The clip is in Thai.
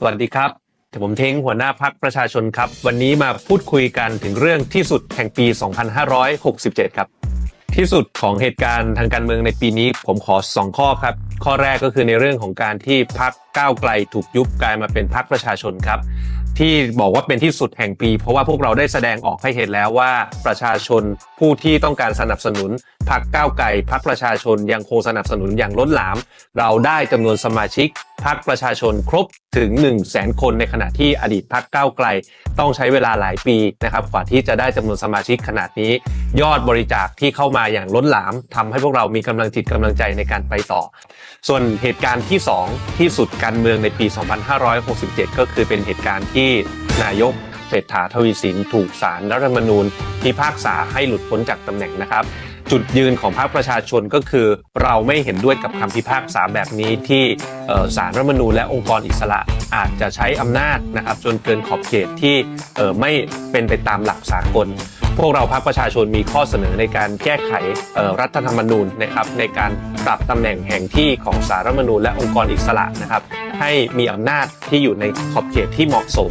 สวัสดีครับผมเท้งหัวหน้าพักประชาชนครับ วันนี้มาพูดคุยกันถึงเรื่องที่สุดแห่งปี 2567 ครับ ที่สุดของเหตุการณ์ทางการเมืองในปีนี้ผมขอ 2 ข้อครับ ข้อแรกก็คือในเรื่องของการที่พักก้าวไกลถูกยุบกลายมาเป็นพักประชาชนครับ ที่บอกว่าเป็นที่สุดแห่งปี เพราะว่าพวกเราได้แสดงออกให้เห็นแล้วว่าประชาชนผู้ที่ต้องการสนับสนุน พักก้าวไกลพักประชาชนยังคงสนับสนุนอย่างล้นหลาม เราได้จำนวนสมาชิกพักประชาชนครบถึง 1 0 0 0 0แสนคนในขณะที่อดีตพักก้าวไกล ต้องใช้เวลาหลายปีนะครับกว่าที่จะได้จำนวนสมาชิกขนาดนี้ ยอดบริจาคที่เข้ามาอย่างล้นหลามทำให้พวกเรามีกำลังจิตกำลังใจในการไปต่อ ส่วนเหตุการณ์ที่ 2 ที่สุดการเมืองในปี 2567 ก็คือเป็นเหตุการณ์ที่นายกเศรษฐาทวีสินถูกศาลรัฐธรรมนูญพิพากษาให้หลุดพ้นจากตำแหน่งนะครับ จุดยืนของพรรคประชาชนก็คือ เราไม่เห็นด้วยกับคำพิพากษาแบบนี้ที่เอ่อศาลรัฐมนูญและองค์กรอิสระอาจจะใช้อำนาจนะครับจนเกินขอบเขตที่ไม่เป็นไปตามหลักสากล พวกเราพรรคประชาชนมีข้อเสนอในการแก้ไขรัฐธรรมนูญนะครับในการปรับตำแหน่งแห่งที่ของสารรัฐมนูญและองค์กรอิสระนะครับให้มีอำนาจที่อยู่ในขอบเขตที่เหมาะสม